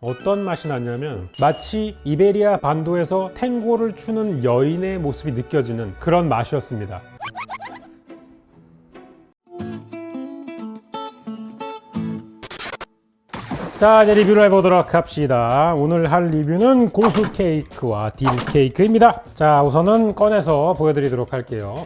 어떤 맛이 나냐면 마치 이베리아 반도에서 탱고를 추는 여인의 모습이 느껴지는 그런 맛이었습니다. 자 이제 리뷰를 해보도록 합시다. 오늘 할 리뷰는 고수 케이크와 딜 케이크입니다. 자 우선은 꺼내서 보여드리도록 할게요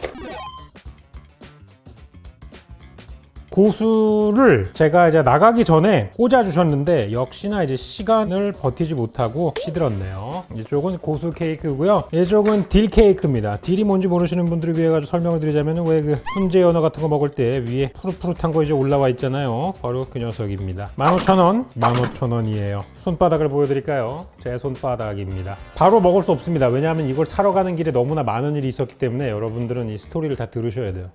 고수를 제가 이제 나가기 전에 꽂아 주셨는데 역시나 이제 시간을 버티지 못하고 시들었네요. 이쪽은 고수 케이크고요. 이쪽은 딜 케이크입니다. 딜이 뭔지 모르시는 분들을 위해 가지고 설명을 드리자면 왜 그 훈제 연어 같은 거 먹을 때 위에 푸릇푸릇한 거 이제 올라와 있잖아요. 바로 그 녀석입니다. 15,000원, 15,000원이에요. 손바닥을 보여드릴까요? 제 손바닥입니다. 바로 먹을 수 없습니다. 왜냐하면 이걸 사러 가는 길에 너무나 많은 일이 있었기 때문에 여러분들은 이 스토리를 다 들으셔야 돼요.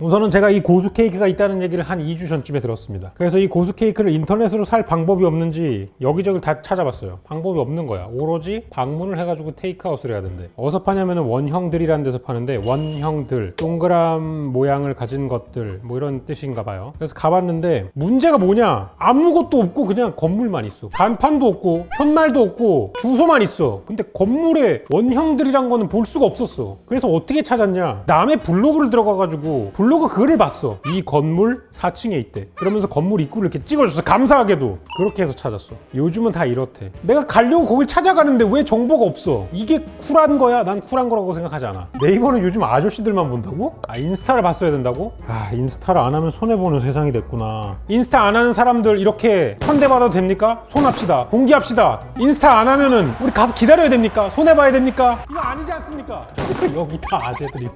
우선은 제가 이 고수 케이크가 있다는 얘기를 한 2주 전쯤에 들었습니다. 그래서 이 고수 케이크를 인터넷으로 살 방법이 없는지 여기저기 다 찾아봤어요. 방법이 없는 거야. 오로지 방문을 해가지고 테이크아웃을 해야 된대. 어디서 파냐면 원형들이라는 데서 파는데 원형들, 동그란 모양을 가진 것들 뭐 이런 뜻인가 봐요. 그래서 가봤는데 문제가 뭐냐? 아무것도 없고 그냥 건물만 있어. 간판도 없고 현말도 없고 주소만 있어. 근데 건물에 원형들이란 거는 볼 수가 없었어. 그래서 어떻게 찾았냐? 남의 블로그를 들어가가지고 블로그 글을 봤어. 이 건물 4층에 있대. 그러면서 건물 입구를 이렇게 찍어줬어. 감사하게도. 그렇게 해서 찾았어. 요즘은 다 이렇대. 내가 가려고 거길 찾아가는데 왜 정보가 없어? 이게 쿨한 거야? 난 쿨한 거라고 생각하지 않아. 네이버는 요즘 아저씨들만 본다고? 아, 인스타를 봤어야 된다고? 아, 인스타를 안 하면 손해보는 세상이 됐구나. 인스타 안 하는 사람들 이렇게 천대받아도 됩니까? 손합시다. 공개합시다. 인스타 안 하면은 우리 가서 기다려야 됩니까? 손해봐야 됩니까? 이거 아니지 않습니까? 여기 다 아재들이.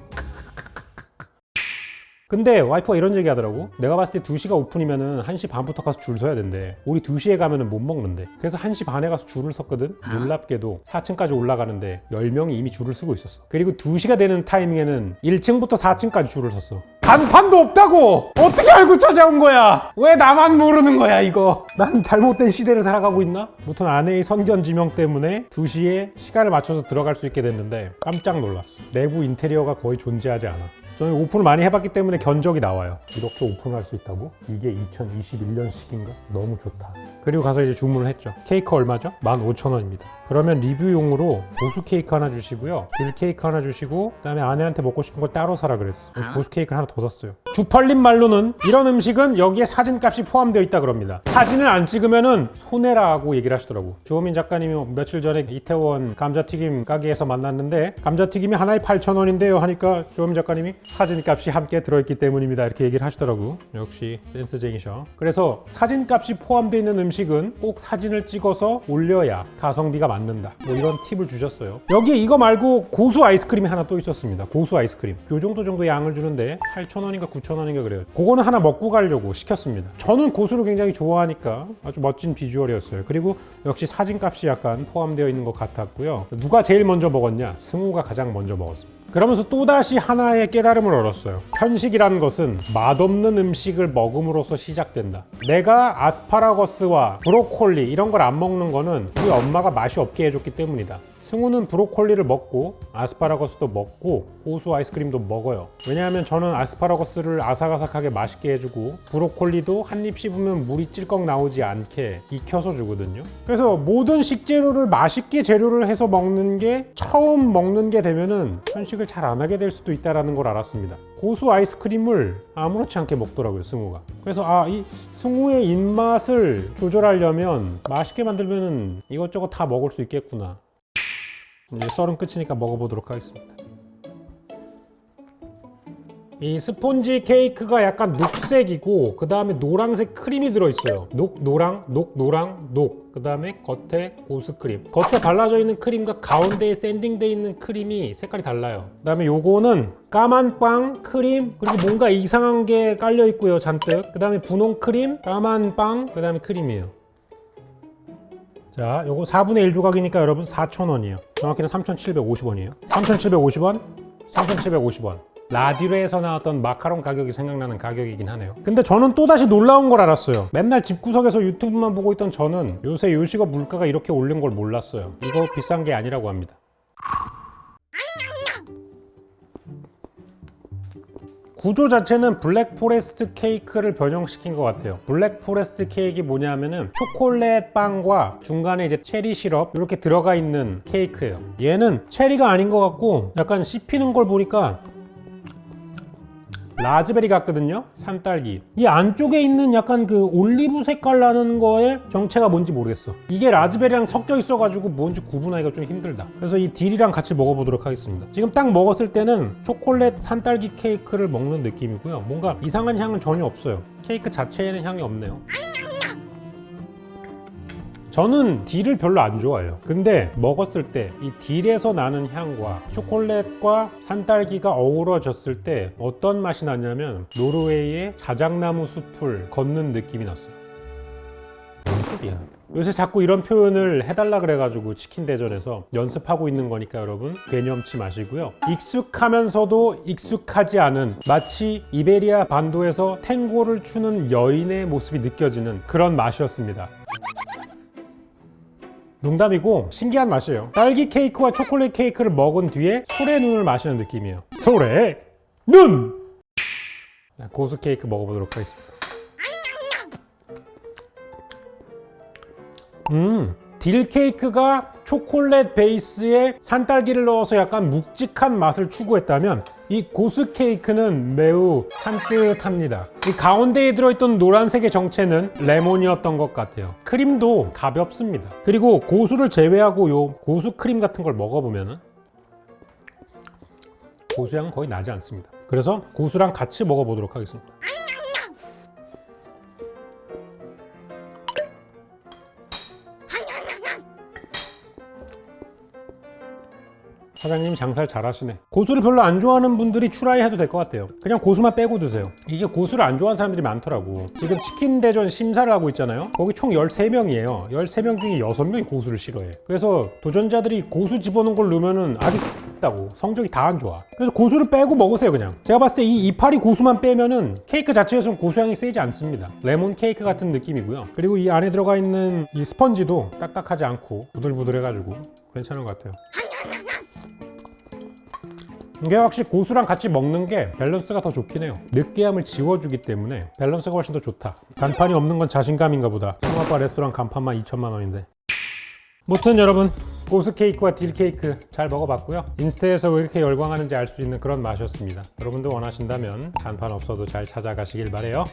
근데 와이프가 이런 얘기 하더라고. 내가 봤을 때 2시가 오픈이면은 1시 반부터 가서 줄 서야 된대. 우리 2시에 가면은 못 먹는데. 그래서 1시 반에 가서 줄을 섰거든. 놀랍게도 4층까지 올라가는데 10명이 이미 줄을 서고 있었어. 그리고 2시가 되는 타이밍에는 1층부터 4층까지 줄을 섰어. 간판도 없다고! 어떻게 알고 찾아온 거야? 왜 나만 모르는 거야, 이거? 난 잘못된 시대를 살아가고 있나? 무튼 아내의 선견 지명 때문에 2시에 시간을 맞춰서 들어갈 수 있게 됐는데 깜짝 놀랐어. 내부 인테리어가 거의 존재하지 않아. 저는 오픈을 많이 해봤기 때문에 견적이 나와요. 이렇게 오픈할 수 있다고? 이게 2021년식인가? 너무 좋다. 그리고 가서 이제 주문을 했죠. 케이크 얼마죠? 15,000원입니다. 그러면 리뷰용으로 고수 케이크 하나 주시고요. 딜 케이크 하나 주시고 그다음에 아내한테 먹고 싶은 걸 따로 사라 그랬어. 그래서 고수 케이크를 하나 더 샀어요. 주펄린 말로는 이런 음식은 여기에 사진값이 포함되어 있다 그럽니다. 사진을 안 찍으면은 손해라고 얘기를 하시더라고. 주호민 작가님이 뭐 며칠 전에 이태원 감자튀김 가게에서 만났는데 감자튀김이 하나에 8,000원인데요 하니까 주호민 작가님이 사진값이 함께 들어있기 때문입니다 이렇게 얘기를 하시더라고. 역시 센스쟁이셔. 그래서 사진값이 포함되어 있는 음식은 꼭 사진을 찍어서 올려야 가성비가 맞는다. 뭐 이런 팁을 주셨어요. 여기에 이거 말고 고수 아이스크림이 하나 또 있었습니다. 고수 아이스크림. 요 정도 정도 양을 주는데 8,000원인가 9,000원 인가 그래요. 그거는 하나 먹고 가려고 시켰습니다. 저는 고수를 굉장히 좋아하니까 아주 멋진 비주얼이었어요. 그리고 역시 사진값이 약간 포함되어 있는 것 같았고요. 누가 제일 먼저 먹었냐? 승우가 가장 먼저 먹었습니다. 그러면서 또다시 하나의 깨달음을 얻었어요. 편식이라는 것은 맛없는 음식을 먹음으로써 시작된다. 내가 아스파라거스와 브로콜리 이런 걸 안 먹는 거는 우리 엄마가 맛이 없게 해줬기 때문이다. 승우는 브로콜리를 먹고 아스파라거스도 먹고 고수 아이스크림도 먹어요. 왜냐하면 저는 아스파라거스를 아삭아삭하게 맛있게 해주고 브로콜리도 한 입 씹으면 물이 찔꺽 나오지 않게 익혀서 주거든요. 그래서 모든 식재료를 맛있게 재료를 해서 먹는 게 처음 먹는 게 되면은 편식 을 잘 안 하게 될 수도 있다라는 걸 알았습니다. 고수 아이스크림을 아무렇지 않게 먹더라고요, 승우가. 그래서 아, 이 승우의 입맛을 조절하려면 맛있게 만들면은 이것저것 다 먹을 수 있겠구나. 이제 썰은 끝이니까 먹어보도록 하겠습니다. 이 스폰지 케이크가 약간 녹색이고 그 다음에 노란색 크림이 들어있어요. 녹 노랑 녹 노랑 녹. 그 다음에 겉에 고스 크림. 겉에 발라져 있는 크림과 가운데에 샌딩돼 있는 크림이 색깔이 달라요. 그 다음에 요거는 까만 빵 크림 그리고 뭔가 이상한 게 깔려 있고요 잔뜩. 그 다음에 분홍 크림 까만 빵 그 다음에 크림이에요. 자, 요거 4분의 1 조각이니까 여러분 4,000원이에요. 정확히는 3,750원이에요. 3,750원, 3,750원. 라디오에서 나왔던 마카롱 가격이 생각나는 가격이긴 하네요. 근데 저는 또다시 놀라운 걸 알았어요. 맨날 집구석에서 유튜브만 보고 있던 저는 요새 요식업 물가가 이렇게 오른 걸 몰랐어요. 이거 비싼 게 아니라고 합니다. 구조 자체는 블랙 포레스트 케이크를 변형시킨 것 같아요. 블랙 포레스트 케이크 뭐냐면은 초콜릿 빵과 중간에 이제 체리 시럽 이렇게 들어가 있는 케이크예요. 얘는 체리가 아닌 것 같고 약간 씹히는 걸 보니까 라즈베리 같거든요. 산딸기. 이 안쪽에 있는 약간 그 올리브 색깔 나는 거의 정체가 뭔지 모르겠어. 이게 라즈베리랑 섞여 있어 가지고 뭔지 구분하기가 좀 힘들다. 그래서 이 딜이랑 같이 먹어보도록 하겠습니다. 지금 딱 먹었을 때는 초콜릿 산딸기 케이크를 먹는 느낌이고요. 뭔가 이상한 향은 전혀 없어요. 케이크 자체에는 향이 없네요 저는 딜을 별로 안 좋아해요. 근데 먹었을 때 이 딜에서 나는 향과 초콜릿과 산딸기가 어우러졌을 때 어떤 맛이 나냐면 노르웨이의 자작나무 숲을 걷는 느낌이 났어요. 뭔 소리야? 요새 자꾸 이런 표현을 해달라 그래가지고 치킨 대전에서 연습하고 있는 거니까 여러분 개념치 마시고요. 익숙하면서도 익숙하지 않은 마치 이베리아 반도에서 탱고를 추는 여인의 모습이 느껴지는 그런 맛이었습니다. 농담이고 신기한 맛이에요. 딸기 케이크와 초콜릿 케이크를 먹은 뒤에 소래 눈을 마시는 느낌이에요. 소래 눈! 자, 고수 케이크 먹어보도록 하겠습니다. 음, 딜 케이크가 초콜릿 베이스에 산딸기를 넣어서 약간 묵직한 맛을 추구했다면 이 고수 케이크는 매우 산뜻합니다. 이 가운데에 들어있던 노란색의 정체는 레몬이었던 것 같아요. 크림도 가볍습니다. 그리고 고수를 제외하고 요 고수 크림 같은 걸 먹어보면은 고수향은 거의 나지 않습니다. 그래서 고수랑 같이 먹어보도록 하겠습니다. 사장님 장사를 잘하시네. 고수를 별로 안 좋아하는 분들이 추라이 해도 될 것 같아요. 그냥 고수만 빼고 드세요. 이게 고수를 안 좋아하는 사람들이 많더라고. 지금 치킨 대전 심사를 하고 있잖아요. 거기 총 13명이에요. 13명 중에 6명이 고수를 싫어해. 그래서 도전자들이 고수 집어넣은 걸 넣으면은 아주 다고 성적이 다 안 좋아. 그래서 고수를 빼고 먹으세요, 그냥. 제가 봤을 때 이 이파리 고수만 빼면은 케이크 자체에서는 고수향이 세지 않습니다. 레몬 케이크 같은 느낌이고요. 그리고 이 안에 들어가 있는 이 스펀지도 딱딱하지 않고 부들부들해가지고 괜찮은 것 같아요. 이게 확실히 고수랑 같이 먹는 게 밸런스가 더 좋긴 해요. 느끼함을 지워주기 때문에 밸런스가 훨씬 더 좋다. 간판이 없는 건 자신감인가 보다. 성아빠 레스토랑 간판만 2천만 원인데. 무튼 여러분 고수 케이크와 딜 케이크 잘 먹어봤고요. 인스타에서 왜 이렇게 열광하는지 알 수 있는 그런 맛이었습니다. 여러분도 원하신다면 간판 없어도 잘 찾아가시길 바래요.